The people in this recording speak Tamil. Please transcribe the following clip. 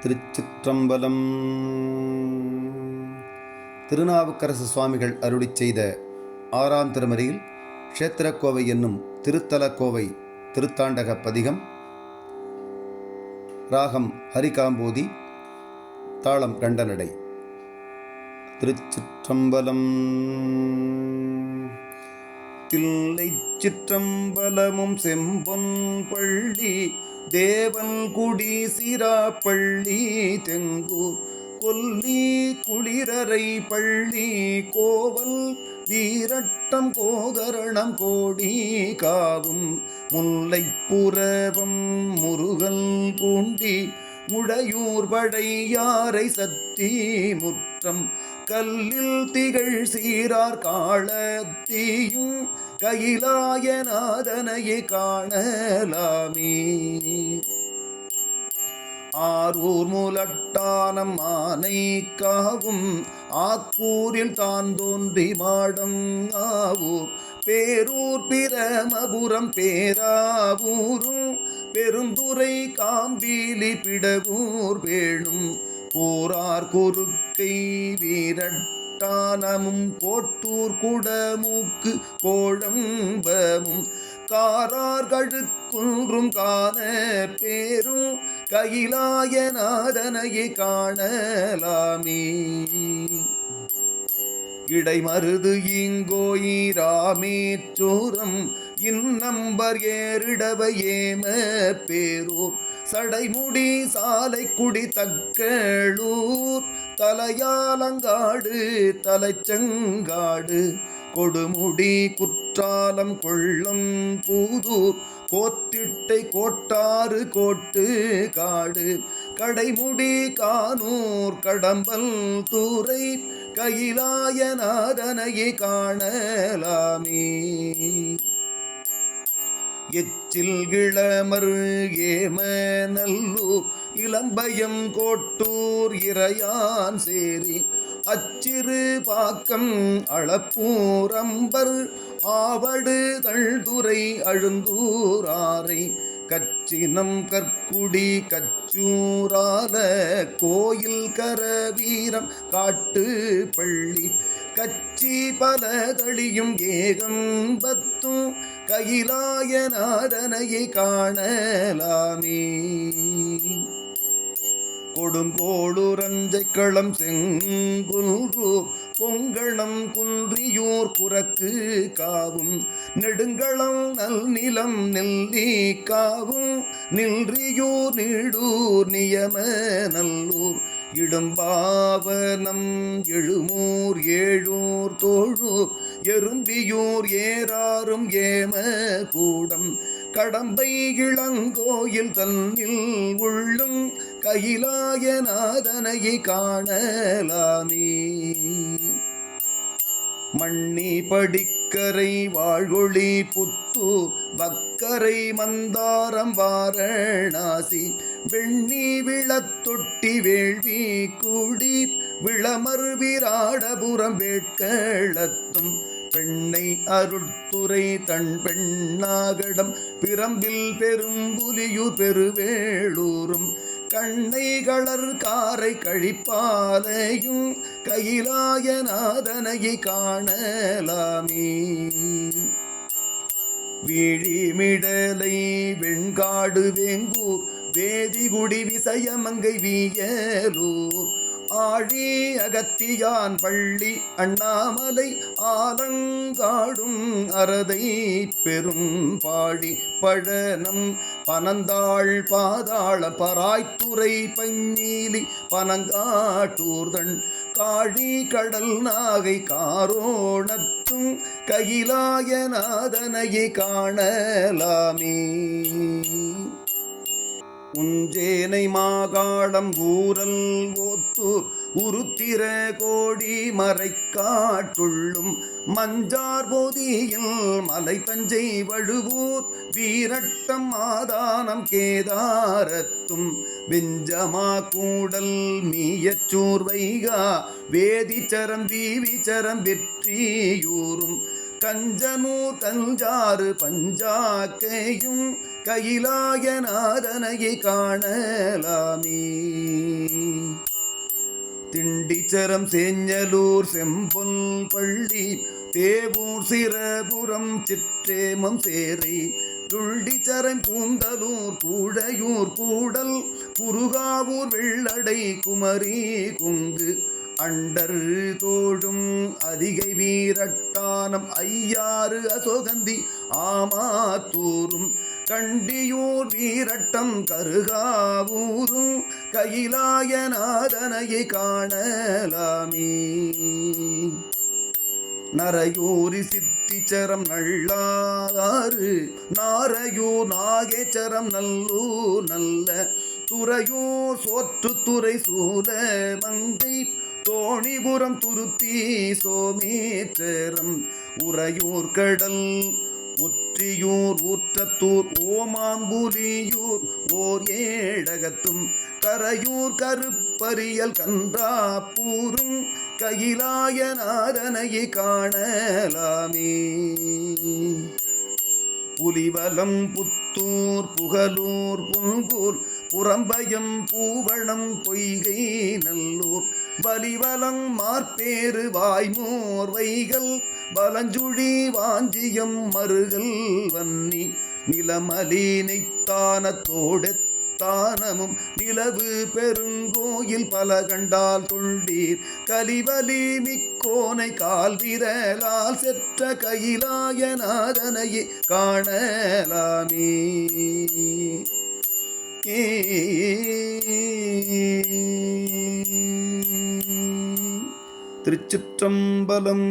திருச்சிற்றம்பலம். திருநாவுக்கரசு சுவாமிகள் அருளி செய்த ஆறாம் திருமறையில் க்ஷேத்திரக்கோவை என்னும் திருத்தலக்கோவை திருத்தாண்டக பதிகம் ராகம் ஹரிகாம்போதி தாளம் கண்டனடை. திருச்சிற்றம்பலம். தில்லை சிற்றம்பலமும் செம்பொன் பள்ளி தேவன் குடி சிராப்பள்ளி தெங்கூர் கொல்லி குளிரறை பள்ளி கோவல் வீரட்டம் கோகரணம் கோடி காவும் முல்லை புறவம் முருகல் பூண்டி முடையூர் படையாரை சத்தி முற்றம் கல்லில் திகழ் சீரார் காளத்தீயும் கைலாயநாதனையே காணலாமே. ஆரூர் முலட்டானம் ஆனைக்காவும் ஆக்கூரில் தான் தோன்றி மாடம் ஆவூர். பேரூர் பிரமபுரம் பேராவூரும் பெருந்துரை காம்பீலி பிடகூர் வேணும். போரார் குறுக்கு கோட்டை வீரட்டானமும் கோட்டூர் குடமூக்கு கோழம்பமும் காரார்கழுக்குன்றும் காண பேரும் கையிலாய நாதனையை காணலாமே. இடைமருது இங்கோயிராமேச்சோரம் இந்நம்பர் ஏறிடவையேம பேரூர். சடைமுடி சாலை குடி தக்களூர் தலையாலங்காடு தலைச்செங்காடு. கொடுமுடி குற்றாலம் கொள்ளம் பூதூர். கோத்திட்டை கோட்டாறு கோட்டு காடு. கடைமுடி கானூர் கடம்பல் தூரை. கையிலாய கைலாயநாதனையே காணலாமே. எச்சில் கிளமரு ஏம நல்லூர் இளம்பயம் கோட்டூர் இறையான் சேரி அச்சிறு பாக்கம் அளப்பூரம்பர் ஆவடு தள்துறை அழுந்தூராரை கச்சினம் கற்குடி கச்சூரால கோயில் கரவீரம் காட்டு பள்ளி கச்சி பல தளியும் களியும் ஏகம்பத்தும் கைலாயநாதனையை காணலாமே. கொடுங்கோளுரஞ்சை களம் செங்குன்றூர் பொங்கணம் குன்றியூர் குரக்கு காவும் நெடுங்களம் நல் நிலம் நெல்லி காவும் நின்றியூர் நீடூர் நியம நல்லூர் இடும்பாவனம் எழுமூர் ஏழூர் தோழூர் எறும்பியூர் ஏறாரும் ஏம கூடம். கடம்பை இளங்கோயில் தன்னில் உள்ளும் கைலாயநாதனையை காணலாமே. மண்ணி படிக்கரை வாழ்கொழி புத்தூர் வக்கரை மந்தாரம் வாரணாசி வெண்ணி விளத்தொட்டி வேள்வி கூடி விளமர் விராடபுரம் வேட்களத்தும் பெண்ணை அருட்துறை தன் பெண்ணாகடம் பிரம்பில் பெரும்புலியு பெருவேளூரும் கண்ணை களர் காரை கழிப்பாலையும் கைலாயநாதனையை காணலாமே. விழிமிடலை வெண்காடு வேங்கூர் வேதிகுடி விசயமங்கை வியலூர். ஆழி அகத்தியான் பள்ளி அண்ணாமலை ஆலங்காடும் அறதை பெரும் பாடி பழனம் பனந்தாள் பாதாள பராய்த்துறை பஞ்சீலி பனங்காட்டூர்தன் காழி கடல் நாகை காரோணத்தும் கையிலாயநாதனையை காணலாமே. உஞ்சேனை மாகாடம் ஊரல் ஓத்தூர் உருத்திர கோடி மறைக்காட்டுள்ளும் மஞ்சார் போதியில் மலை தஞ்சை வழுவூர் வீரட்டம் ஆதானம் கேதாரத்தும் வெஞ்சமா கூடல் மீயச்சூர் வைகா வேதிச்சரம் வீவிச்சரம் வெற்றியூரும் கஞ்சனூர் தஞ்சாறு பஞ்சாக்கையும் கையிலாய நாதனையை காணலாமே. திண்டிச்சரம் சேஞ்சலூர் செம்பொன் பள்ளி தேவூர் சிறபுரம் சிற்றேமம் சேரை. துள்ளிச்சரம் பூந்தலூர் கூடையூர் கூடல் புருகாவூர் வெள்ளடை குமரி குங்கு. அண்டர் தோழும் அதிகை வீரட்டானம் ஐயாறு அசோகந்தி ஆமாத்தூரும் கண்டியூர் வீரட்டம் கருகாவூரும் கைலாயநாதனையை காணலாமே. நரையூரி சித்திச்சரம் நள்ளாறு நாரையூர் நாகேச்சரம் நல்லூர் நல்ல துறையூர் சோற்று துறை சூல மங்கை தோணிபுரம் துருத்தி சோமேச்சரம் உறையூர் கடல் ஒற்றியூர் ஊற்றத்தூர் ஓமாம்புலியூர் ஓர் ஏடகத்தும் கரையூர் கருப்பரியல் கன்றாப்பூரும் கயிலாய கைலாயநாதனையை காணலாமே. புலிவலம் புத்தூர் புகலூர் புன்கூர் புறம்பயம் பூவளம் பொய்கை நல்லூர் மார்பேறு வாய்மோர் வைகள் வலஞ்சுழி வாஞ்சியம் மருகல் வன்னி நிலமலி நெய்த்தானத்தோடெத் தானமும் நிலவு பெருங்கோயில் பல கண்டால் தொண்டீர் கலிவலி மிக்கோனை கால் விரலால் செற்ற கைலாயநாதனையே காணலாமே. ஏ திருச்சிற்றம்பலம்.